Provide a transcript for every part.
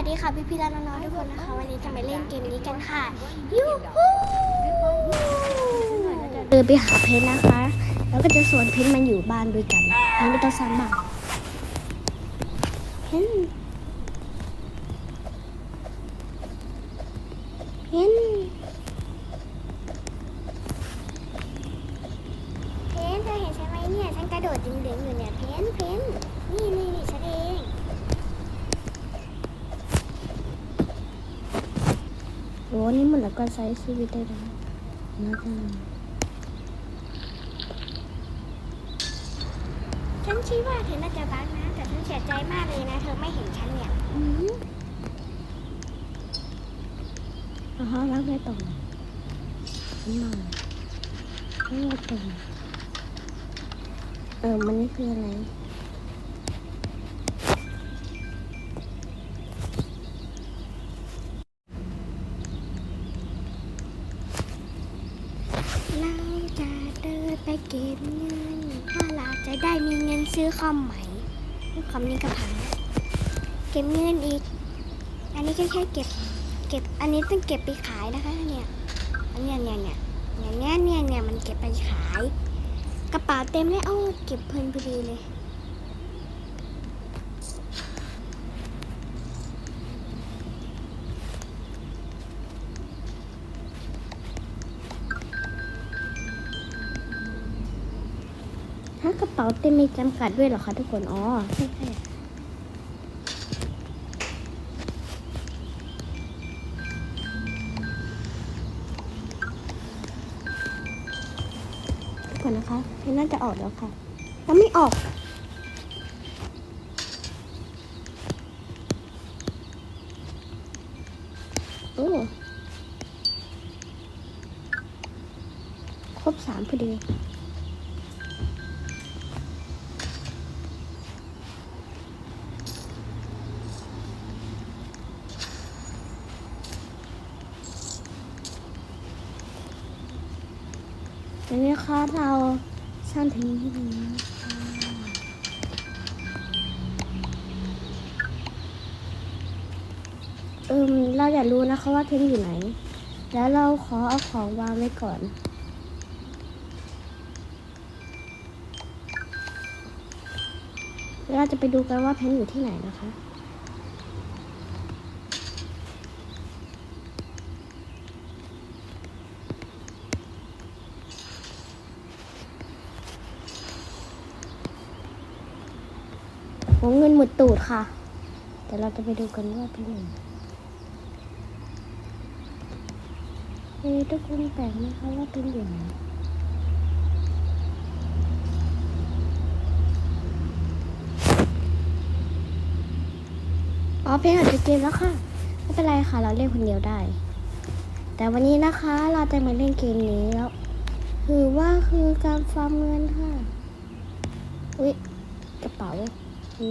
วัสดีค่ะพี่พี่ๆและน้องๆทุกคนนะคะ วันนี้จะมาเล่นเกมนี้กันค่ะยูฮูเดินไปหาเพชรนะคะ แล้วก็จะสวนเพชรมันอยู่บ้านด้วยกันมันไม่ต้องสร้างบ้านเพชรเพชรเพชรเธอเห็นใช่ไหมเนี่ยฉันกระโดดดึงๆอยู่เนี่ยเพชรเพชรนี่นี่นี่ฉันเอง โอ้นี่มันแล้วก็ใช้ชีวิตได้แล้วน่าจะฉันคิดว่าเธอน่าจะบ้างนะ แต่ฉันเสียใจมากเลยนะ เธอไม่เห็นฉันเนี่ยอืมอ๋อฮะรักไม่ตรงฉันมาไม่ว่าตรงเออมันนี่คืออะไร เราจะเดินไปเก็บเงินถ้าเราจะได้มีเงินซื้อคอมใหม่คอมนี้ก็พังเก็บเงินอีก อันนี้ก็แค่เก็บ เก็บ อันนี้ต้องเก็บไปขายนะคะเนี่ย อันเนี้ยเนี่ยเนี่ยเนี่ยเนี่ยเนี่ยเนี่ยมันเก็บไปขาย กระเป๋าเต็มเลยโอ้เก็บเพลินพอดีเลย ถ้ากระเป๋าเต็มมีจำกัดด้วยเหรอคะทุกคน อ๋อใช่ใช่ทุกคนนะคะเพนน่าจะออกแล้วค่ะแล้วไม่ออก โอ้ครบสามพอดี คะเราสร้างถึงที่นี้ค่ะเอิมเราอยากรู้นะคะว่าเทนอยู่ไหน แล้วเราขอเอาของวางไว้ก่อนเราจะไปดูกันว่าเพนอยู่ที่ไหนนะคะ ผมเงิน หมดตูดค่ะ แต่เราจะไปดูกันว่าเป็นยังไงเฮ้ยทุกคนแปลกไหมคะว่าเป็นอย่างไรอ๋อเพลงอาจจะเกมแล้วค่ะ ไม่เป็นไรค่ะ เราเล่นคนเดียวได้ แต่วันนี้นะคะเราจะมาเล่นเกมนี้แล้วคือว่าคือการฟาร์มเงินค่ะ อุ๊ย กระเป๋า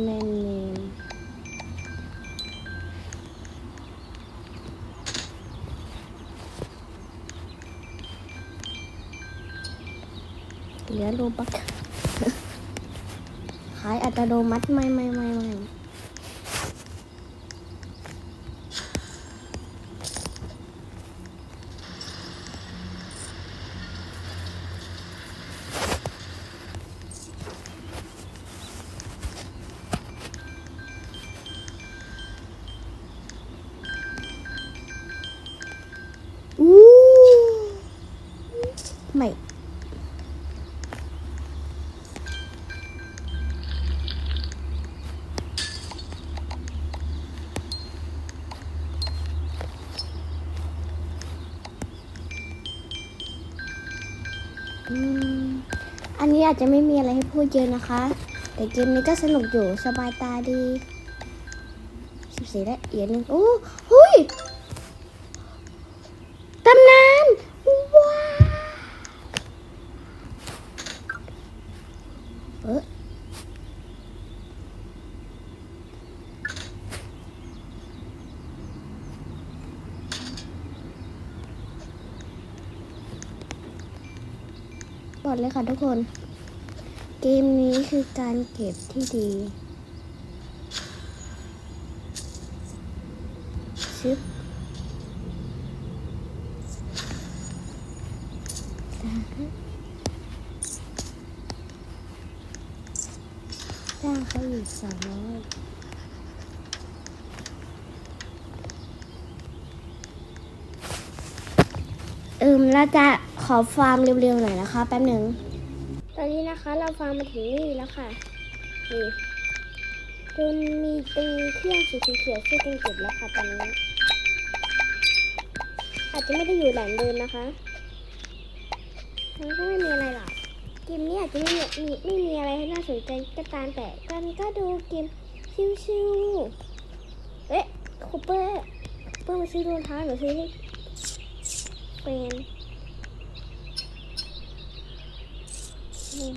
แมนเนมเหลือโลบัก ขายอัตโนมัติไม่ไม่ไม่ไม่ อันนี้อาจจะไม่มีอะไรให้พูดเยอะนะคะ แต่เกมนี้ก็สนุกอยู่สบายตาดีสิบสี่และเอียดหนึ่งโอ้เฮ้ยตำนานว้าวเออบอกเลยค่ะทุกคน เกมนี้คือการเก็บที่ดี ชึบจ้างเขาอีกสองร้อยเอิมเราจะขอฟาร์มเร็วๆหน่อยนะคะ แป๊บหนึ่ง ตอนนี้นะคะเราฟาร์มมาถึงนี่แล้วค่ะ นี่จนมีตรงเครื่องสีเขียวช่วยกันเก็บแล้วค่ะตอนนี้ อาจจะไม่ได้อยู่แหล่งเดิมนะคะมันก็ไม่มีอะไรหรอกเกมนี้อาจจะไม่มีมีไม่มีอะไรให้น่าสนใจก็ตามแต่กันก็ดูเกมชิวๆเอ๊ะคูเปอร์คูเปอร์มาซื้อรองเท้าหรือซื้อให้เป็นอืมไม่ เอื้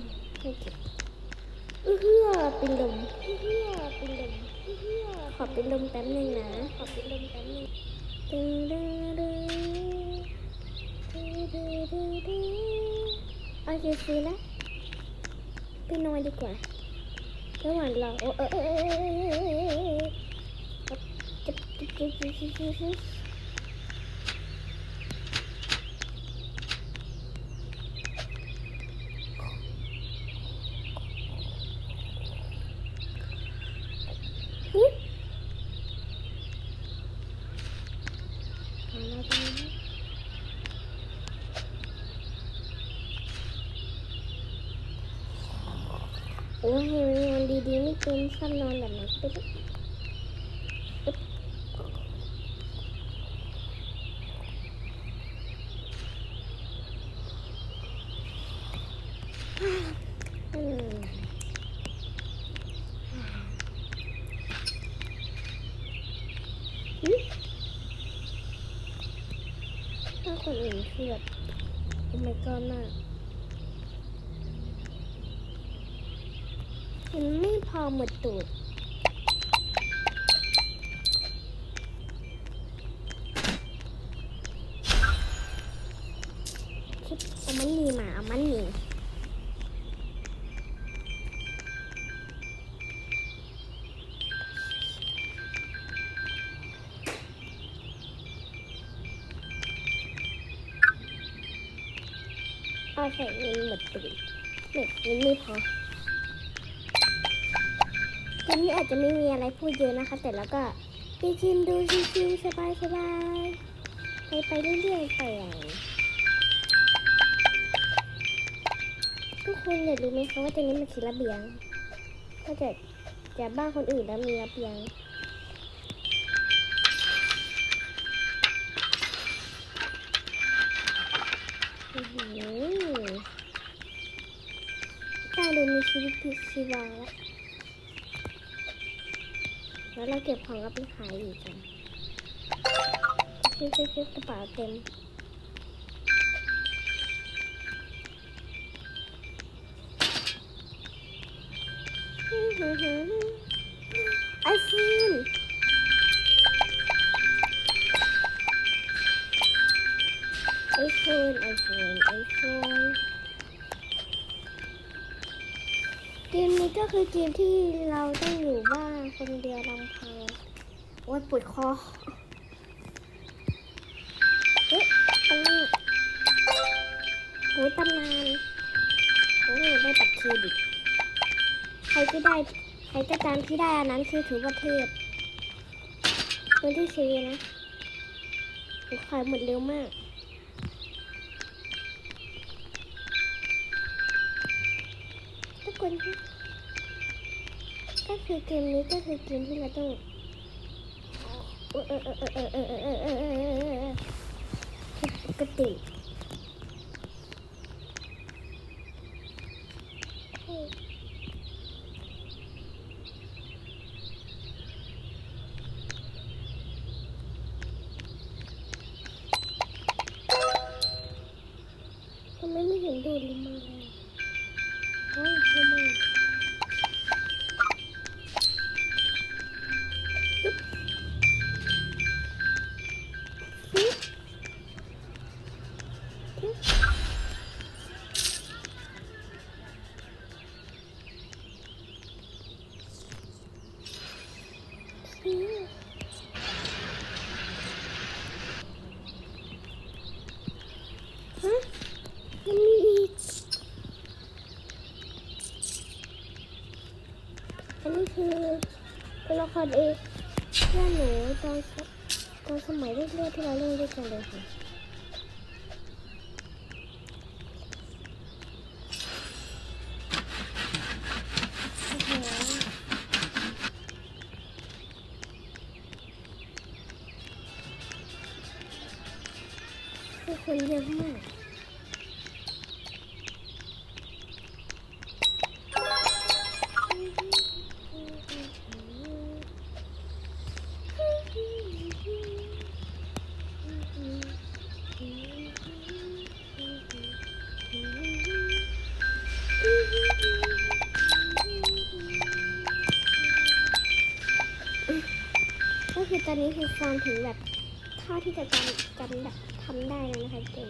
อเป็นลมเอื้อเป็นลมเอื้อเหือขอเป็นลมแป๊บหนึงนะ ขอเป็นลมแป๊บหนึงดึงดึงดึงดึงดึงดึงดึงโอเคซื้อล้วไปนอนดีกว่าระหว่างรอโอ้เออเออเออเออจะจะจะจะจะจะจะหามาตรงนี้โอ้ยนอนดีๆไม่ เป็นซ้ำนอนแบบไหนไปดิอึ๊บอืมอืมถ้าคนอื่นคือแบบโอ้ my god มากมันไม่ พอหมดตูดคิดเอามันนีมาเอามันนีเอาใส่เงินหมดตูดเน็ตเงินไม่พอ เกมนี้อาจจะไม่มีอะไรพูดเยอะนะคะ แต่แล้วก็ไปชิมดูชิวๆสบายๆไปไปเรื่อยๆไปทุกคนอย่าลืมไหมคะว่าตรงนี้มันคือระเบียงถ้าเกิดจะบ้านคนอื่นแล้วมีระเบียงอือหือตาดูมีชีวิตชีวาแล้ว แล้วเราเก็บของเอาไปขายอีกกันชิบๆๆกระเป๋าเต็มไอโฟนไอโฟนไอโฟนไอโฟนเกมนี้ก็คือเกมที่เราต้องอยู่บ้าน คนเดียวลำพัง โอ้ยปวดคอเฮ้ยตำนานโอ้ยตำนาน โอ้ยได้บัตรเครดิต ใครก็ได้ ใครก็ตามที่ได้อันนั้นคือถือว่าเทพคนที่ซื้อนะโอ้ขายหมดเร็วมากทุกคนคะ ก็คือเกมนี้ก็คือเกมที่เราต้องปกติ ฮอันนี้คือตัวละครเอกเพื่อนหนูตอนตอนสมัยเล่นๆที่เราเล่นด้วยกันเลยค่ะ คือคนเยอะมากก็คือตอนนี้คือฟาร์มถึงแบบเท่าที่จะจำจำแบบ ทำได้แล้วนะคะเก่ง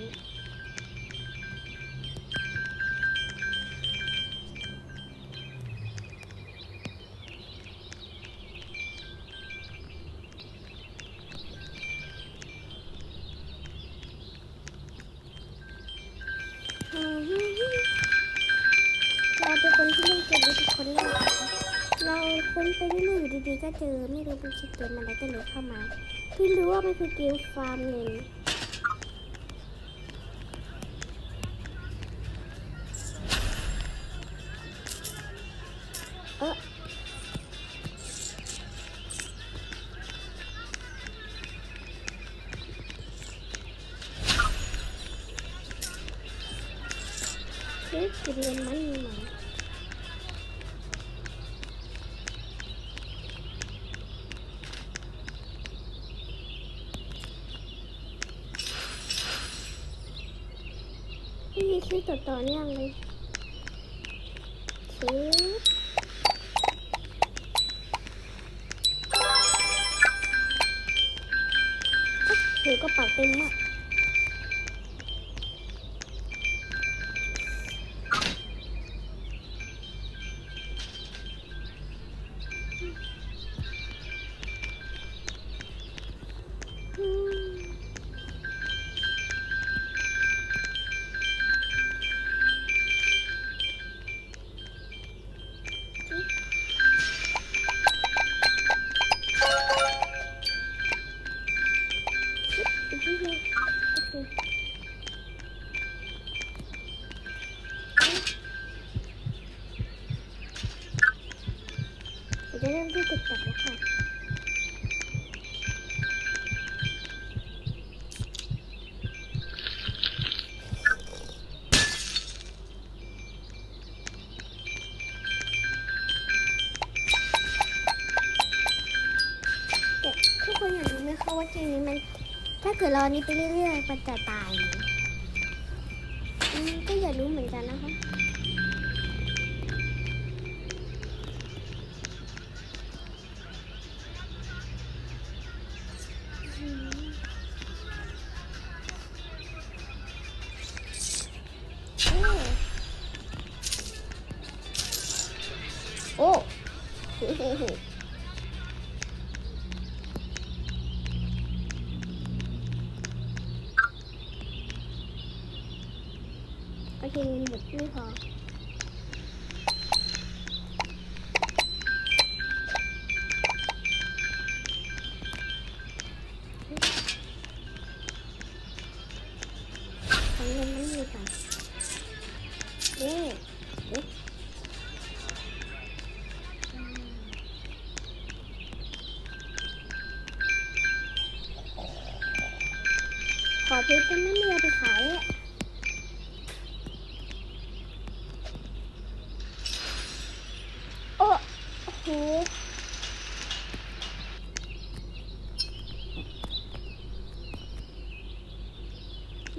เราเป็นคนที่เล่เกมนี้เป็นคนแรกเราค้นไปเรื่อยๆอยู่ดีๆก็เจอไม่รู้เป็นชื่อเกมอะไรก็เลยเข้ามาเพิ่งรู้ว่ามันคือเกมฟาร์มเงิน ไม่มีชื่อต่อต่อเนื่องเลยชื่อถือกระเป๋าเต็มมากาเกิดรอนี้ไปเรื่อยๆมันจะตายก็อย่ารู้เหมือนกันนะคะโอ้โอ้โอ เขาโอ้โห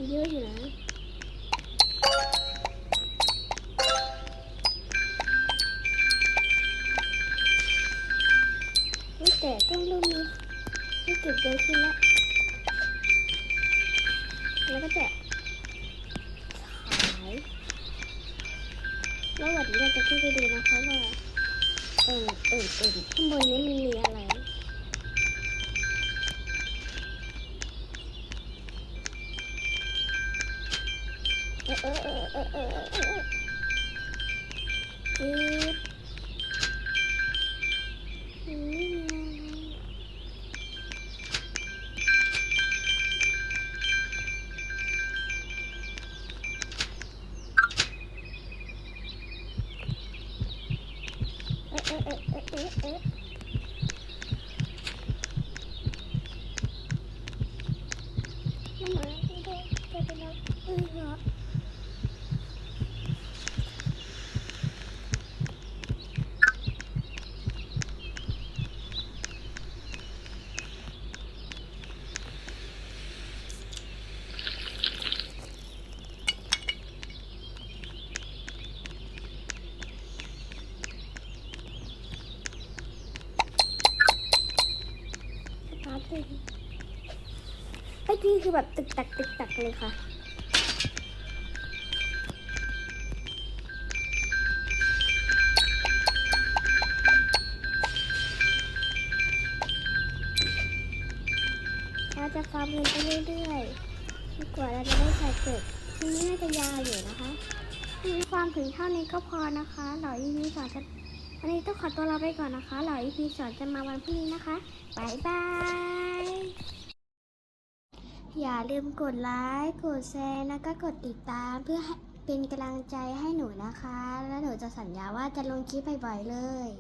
เยอะอยู่นะแต่ต้องเริ่มมีให้เก็บเยอะขึ้นแล้ว แล้วก็จะขายแล้ววันนี้เราจะขึ้นไปดูนะคะว่าเออเออเออข้างบนนี้มันมีอะไรเออเออเออเออเออเออเออะเอ๊ะเอ๊ะเอ๊ะเอ๊ะเอ๊ะมันเหมือนที่เด็กจะเป็นเราเออเหรอ สตาร์ทเลย ไอ้ที่คือแบบตึกตักตึกตักเลยค่ะ เราจะฟาร์มเงินไปเรื่อยๆจนกว่าเราจะได้ใส่เกิดทีนี้น่าจะยาวอยู่นะคะมีความถึงเท่านี้ก็พอนะคะเหล่า EP สอนจะวันนี้ต้องขอตัวลาไปก่อนนะคะเหล่า EP สอนจะมาวันพรุ่งนี้นะคะบายบาย อย่าลืมกดไลค์ กดแชร์ แล้วก็กดติดตามเพื่อเป็นกำลังใจให้หนูนะคะ แล้วหนูจะสัญญาว่าจะลงคลิปบ่อยๆเลย